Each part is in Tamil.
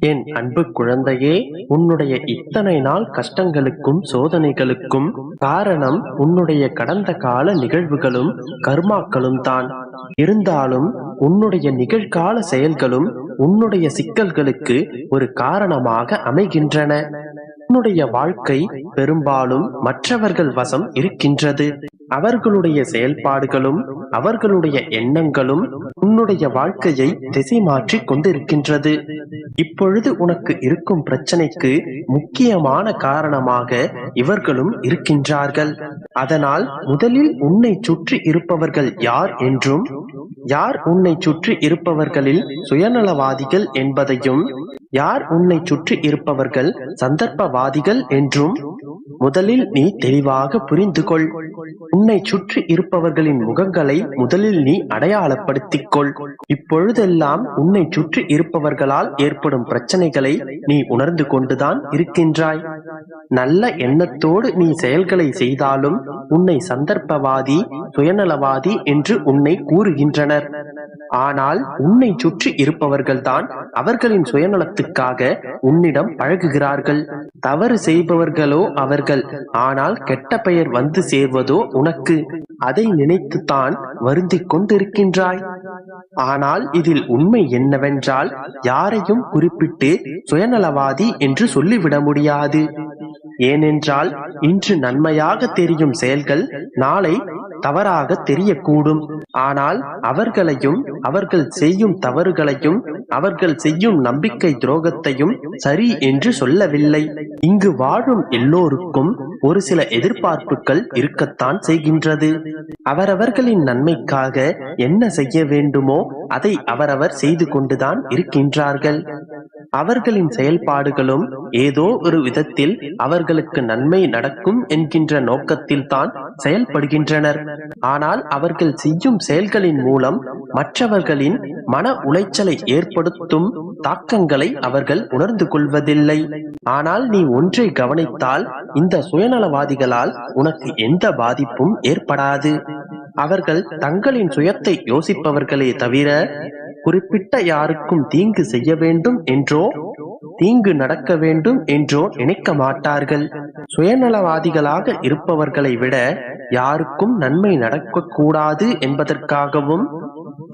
என் அன்பு குழந்தையே உன்னுடைய இத்தனை நாள் கஷ்டங்களுக்கும் சோதனைகளுக்கும் காரணம் உன்னுடைய கடந்த கால நிகழ்வுகளும் கர்மாக்களும் தான். இருந்தாலும் உன்னுடைய நிகழ்கால செயல்களும் உன்னுடைய சிக்கல்களுக்கு ஒரு காரணமாக அமைகின்றன. உன்னுடைய வாழ்க்கை பெரும்பாலும் மற்றவர்கள் வசம் இருக்கின்றது. அவர்களுடைய செயல்பாடுகளும் அவர்களுடைய எண்ணங்களும் உன்னுடைய வாழ்க்கையை திசை மாற்றி கொண்டிருக்கின்றது. இப்பொழுது உனக்கு இருக்கும் பிரச்சனைக்கு முக்கியமான காரணமாக இவர்களும் இருக்கின்றார்கள். அதனால் முதலில் உன்னை சுற்றி இருப்பவர்கள் யார் என்றும் யார் உன்னை சுற்றி இருப்பவர்களில் சுயநலவாதிகள் என்பதையும் யார் உன்னை சுற்றி இருப்பவர்கள் சந்தர்ப்பவாதிகள் என்றும் முதலில் நீ தெளிவாக புரிந்து கொள் உன்னை சுற்றி இருப்பவர்களின் முகங்களை முதலில் நீ அடையாளப்படுத்திக் கொள் இப்பொழுதெல்லாம் உன்னை சுற்றி இருப்பவர்களால் ஏற்படும் பிரச்சனைகளை நீ உணர்ந்து கொண்டுதான் இருக்கின்றாய். நல்ல எண்ணத்தோடு நீ செயல்களை செய்தாலும் உன்னை சந்தர்ப்பவாதி சுயநலவாதி என்று உன்னை கூறுகின்றனர். ஆனால் உன்னை சுற்றி இருப்பவர்கள்தான் அவர்களின் சுயநலத்தை சுயநலத்துக்காக உன்னிடம் பழகுகிறார்கள். தவறு செய்பவர்களோ அவர்கள். ஆனால் கெட்ட பெயர் வந்து சேர்வதோ உனக்கு. அதை நினைத்துத்தான் வருந்திக் கொண்டிருக்கின்றாய். ஆனால் இதில் உண்மை என்னவென்றால் யாரையும் குறிப்பிட்டு சுயநலவாதி என்று சொல்லிவிட முடியாது. ஏனென்றால் இன்று நன்மையாக தெரியும் செயல்கள் நாளை தவறாக தெரியக்கூடும். ஆனால் அவர்களையும் அவர்கள் செய்யும் தவறுகளையும் அவர்கள் செய்யும் நம்பிக்கை துரோகத்தையும் சரி என்று சொல்லவில்லை. இங்கு வாழும் எல்லோருக்கும் ஒரு சில எதிர்பார்ப்புகள் இருக்கத்தான் செய்கின்றது. அவரவர்களின் நன்மைக்காக என்ன செய்ய வேண்டுமோ அதை அவரவர் செய்து கொண்டுதான் இருக்கின்றார்கள். அவர்களின் செயல்பாடுகளும் ஏதோ ஒரு விதத்தில் அவர்களுக்கு நன்மை நடக்கும் என்கின்ற நோக்கத்தில் தான் செயல்படுகின்றனர். ஆனால் அவர்கள் செய்யும் செயல்களின் மூலம் மற்றவர்களின் மன உளைச்சலை ஏற்படுத்தும் தாக்கங்களை அவர்கள் உணர்ந்து கொள்வதில்லை. ஆனால் நீ ஒன்றை கவனித்தால் இந்த சுயநலவாதிகளால் உனக்கு எந்த பாதிப்பும் ஏற்படாது. அவர்கள் தங்களின் சுயத்தை யோசிப்பவர்களே தவிர குறிப்பிட்ட யாருக்கும் தீங்கு செய்ய வேண்டும் என்றோ தீங்கு நடக்க வேண்டும் என்றோ நினைக்க மாட்டார்கள். சுயநலவாதிகளாக இருப்பவர்களை விட யாருக்கும் நன்மை நடக்கக்கூடாது என்பதற்காகவும்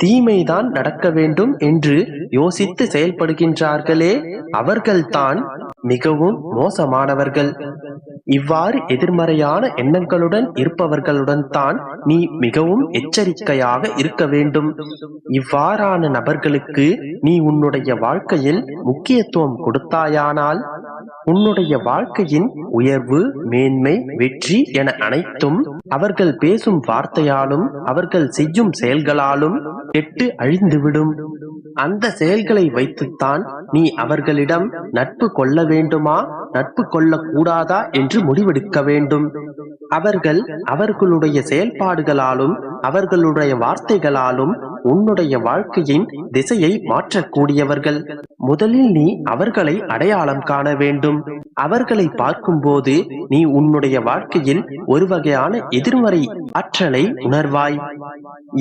தீமைதான் நடக்க வேண்டும் என்று யோசித்து செயல்படுகின்றார்களே அவர்கள்தான் மிகவும் மோசமானவர்கள். இவ்வாறு எதிர்மறையான எண்ணங்களுடன் இருப்பவர்களுடன் தான் நீ மிகவும் எச்சரிக்கையாக இருக்க வேண்டும். இவ்வாறான நபர்களுக்கு நீ உன்னுடைய வாழ்க்கையில் முக்கியத்துவம் கொடுத்தாயானால் உன்னுடைய வாழ்க்கையின் உயர்வு மேன்மை வெற்றி என அனைத்தும் அவர்கள் பேசும் வார்த்தையாலும் அவர்கள் செய்யும் செயல்களாலும் கெட்டு அழிந்துவிடும். அந்த செயல்களை வைத்துத்தான் நீ அவர்களிடம் நட்பு கொள்ள வேண்டுமா? நட்பு கொள்ள கூடாதா என்று முடிவெடுக்க வேண்டும். அவர்கள் அவர்களுடைய செயல்பாடுகளாலும் அவர்களுடைய வார்த்தைகளாலும் உன்னுடைய வாழ்க்கையின் திசையை மாற்றக்கூடியவர்கள். முதலில் நீ அவர்களை அடையாளம் காண வேண்டும். அவர்களை பார்க்கும்போது நீ உன்னுடைய வாழ்க்கையில் ஒரு வகையான எதிர்மறை ஆற்றலை உணர்வாய்.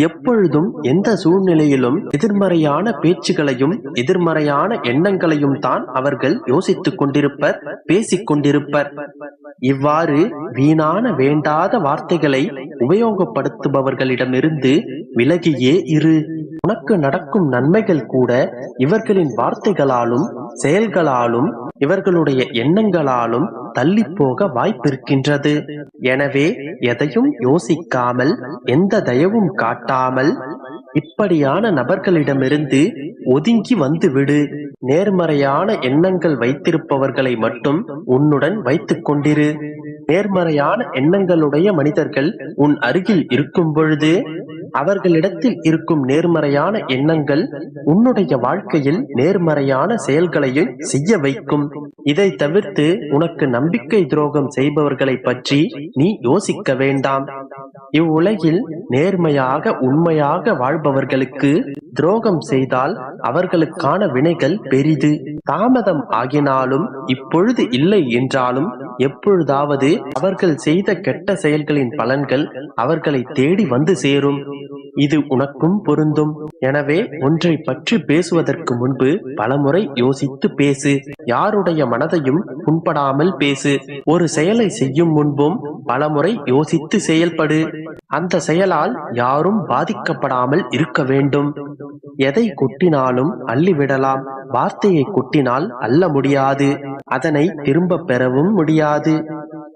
எப்பொழுதும் எந்த சூழ்நிலையிலும் எதிர்மறையான பேச்சுகளையும் எதிர்மறையான எண்ணங்களையும் தான் அவர்கள் யோசித்துக் கொண்டிருப்பர் பேசிக் கொண்டிருப்பர். இவ்வாறு வீணான வேண்டாத வார்த்தைகளை உபயோகப்படுத்துபவர்களிடமிருந்து விலகியே இரு. உனக்கு நடக்கும் நன்மைகள் கூட இவர்களின் வார்த்தைகளாலும் செயல்களாலும் இவர்களுடைய எண்ணங்களாலும் தள்ளி போக வாய்ப்பிருக்கின்றது. எனவே எதையும் யோசிக்காமல் எந்த தயவும் காட்டாமல் இப்படியான நபர்களிடமிருந்து ஒதுங்கி வந்து விடு நேர்மறையான எண்ணங்கள் வைத்திருப்பவர்களை மட்டும் உன்னுடன் வைத்துக் கொண்டிரு. நேர்மறையான எண்ணங்களுடைய மனிதர்கள் உன் அருகில் இருக்கும் பொழுது அவர்களிடத்தில் இருக்கும் நேர்மறையான எண்ணங்கள் உன்னுடைய வாழ்க்கையில் நேர்மறையான செயல்களையும் செய்ய வைக்கும். இதை தவிர்த்து உனக்கு நம்பிக்கை துரோகம் செய்பவர்களை பற்றி நீ யோசிக்க வேண்டாம். இவ்வுலகில் நேர்மையாக உண்மையாக வாழ்பவர்களுக்கு துரோகம் செய்தால் அவர்களுக்கான வினைகள் பெரிது. தாமதம் ஆகினாலும் இப்பொழுது இல்லை என்றாலும் எப்பொழுதாவது அவர்கள் செய்த கெட்ட செயல்களின் பலன்கள் அவர்களை தேடி வந்து சேரும். இது உனக்கும் பொருந்தும். எனவே ஒன்றை பற்றி பேசுவதற்கு முன்பு பலமுறை யோசித்து பேசு. யாருடைய மனதையும் புண்படாமல் பேசு. ஒரு செயலை செய்யும் முன்பும் பலமுறை யோசித்து செயல்படு. அந்த செயலால் யாரும் பாதிக்கப்படாமல் இருக்க வேண்டும். எதை கொட்டினாலும் அள்ளிவிடலாம் வார்த்தையை கொட்டினால் அள்ள முடியாது. அதனை திரும்ப பெறவும் முடியாது. ആദി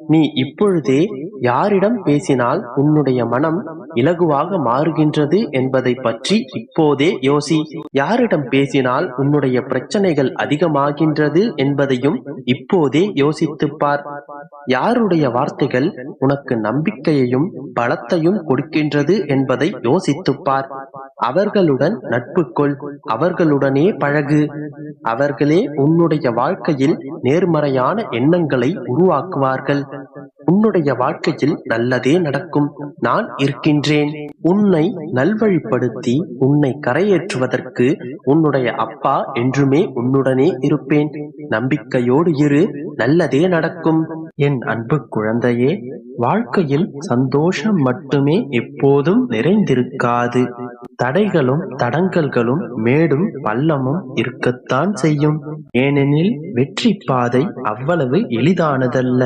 நீ இப்பொழுதே யாரிடம் பேசினால் உன்னுடைய மனம் இலகுவாக மாறுகின்றது என்பதை பற்றி இப்போதே யோசி. யாரிடம் பேசினால் உன்னுடைய பிரச்சனைகள் அதிகமாகின்றது என்பதையும் இப்போதே யோசித்துப் பார். யாருடைய வார்த்தைகள் உனக்கு நம்பிக்கையையும் பலத்தையும் கொடுக்கின்றது என்பதை யோசித்துப் பார். அவர்களுடன் நட்பு கொள். அவர்களுடனே பழகு. அவர்களே உன்னுடைய வாழ்க்கையில் நேர்மறையான எண்ணங்களை உருவாக்குவார்கள். உன்னுடைய வாழ்க்கையில் நல்லதே நடக்கும். நான் இருக்கின்றேன். உன்னை நல்வழிப்படுத்தி உன்னை கரையேற்றுவதற்கு உன்னுடைய அப்பா என்றுமே உன்னுடனே இருப்பேன். நம்பிக்கையோடு இரு. நல்லதே நடக்கும். என் அன்பு குழந்தையே வாழ்க்கையில் சந்தோஷம் மட்டுமே எப்போதும் நிறைந்திருக்காது. தடைகளும் தடங்கல்களும் மேடும் பள்ளமும் இருக்கத்தான் செய்யும். ஏனெனில் வெற்றி பாதை அவ்வளவு எளிதானதல்ல.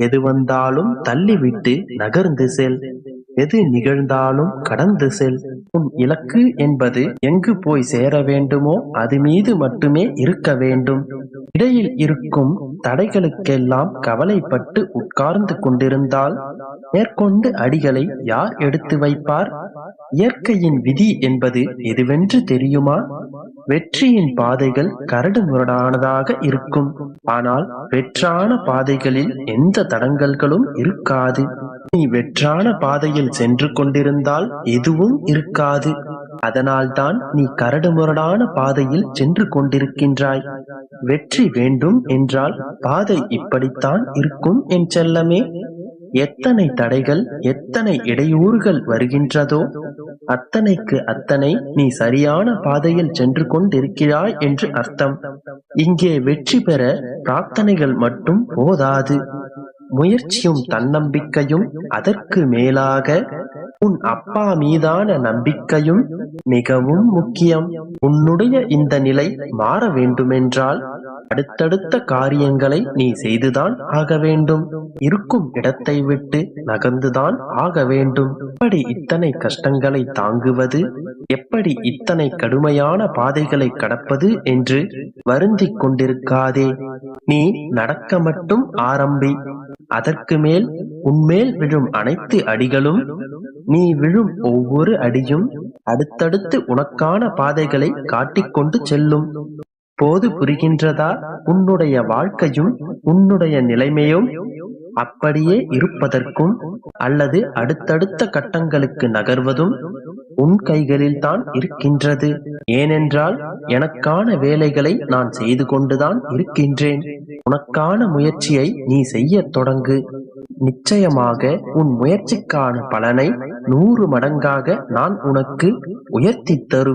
எது வந்தாலும் தள்ளிவிட்டு நகர்ந்து செல். எது நிகழ்ந்தாலும் கடந்து செல். உன் இலக்கு என்பது எங்கு போய் சேர வேண்டுமோ அது மீது மட்டுமே இருக்க வேண்டும். இடையில் இருக்கும் தடைகளுக்கெல்லாம் கவலைப்பட்டு உட்கார்ந்து கொண்டிருந்தால் மேற்கொண்டு அடிகளை யார் எடுத்து வைப்பார்? இயற்கையின் விதி என்பது எதுவென்று தெரியுமா? வெற்றியின் பாதைகள் கரடு முரடானதாக இருக்கும். ஆனால் வெற்றான பாதைகளில் எந்த தடங்கல்களும் இருக்காது. நீ வெற்றான பாதையில் சென்று கொண்டிருந்தால் எதுவும் இருக்காது. அதனால்தான் நீ கரடுமுரடான பாதையில் சென்று கொண்டிருக்கின்றாய். வெற்றி வேண்டும் என்றால் பாதை இப்படித்தான் இருக்கும் என் செல்லமே. எத்தனை தடைகள் எத்தனை இடையூறுகள் வருகின்றதோ அத்தனைக்கு அத்தனை நீ சரியான பாதையில் சென்று கொண்டிருக்கிறாய் என்று அர்த்தம். இங்கே வெற்றி பெற பிரார்த்தனைகள் மட்டும் போதாது. முயற்சியும் தன்னம்பிக்கையும் அதற்கு மேலாக உன் அப்பா மீதான நம்பிக்கையும் மிகவும் முக்கியம். உன்னுடைய இந்த நிலை மாற வேண்டுமென்றால் அடுத்தடுத்த காரியங்களை நீ செய்துதான் ஆக வேண்டும். இருக்கும் இடத்தை விட்டு நகர்ந்துதான் ஆக வேண்டும். எப்படி இத்தனை கஷ்டங்களை தாங்குவது? எப்படி இத்தனை கடுமையான பாதைகளை கடப்பது என்று வருந்திக் கொண்டிருக்காதே. நீ நடக்க மட்டும் ஆரம்பி அதற்கு மேல் உன்மேல் விழும் அனைத்து அடிகளும் நீ விழும் ஒவ்வொரு அடியும் அடுத்தடுத்து உனக்கான பாதைகளை காட்டிக்கொண்டு செல்லும். போது புரிகின்றதா? உன்னுடைய வாழ்க்கையும் உன்னுடைய நிலைமையும் அப்படியே இருப்பதற்கும் அல்லது அடுத்தடுத்த கட்டங்களுக்கு நகர்வதும் உன் கைகளில் தான் இருக்கின்றது. ஏனென்றால் எனக்கான வேலைகளை நான் செய்து கொண்டுதான் இருக்கின்றேன். உனக்கான முயற்சியை நீ செய்ய தொடங்கு. நிச்சயமாக உன் முயற்சிக்கான பலனை நூறு மடங்காக நான் உனக்கு உயர்த்தி தரும்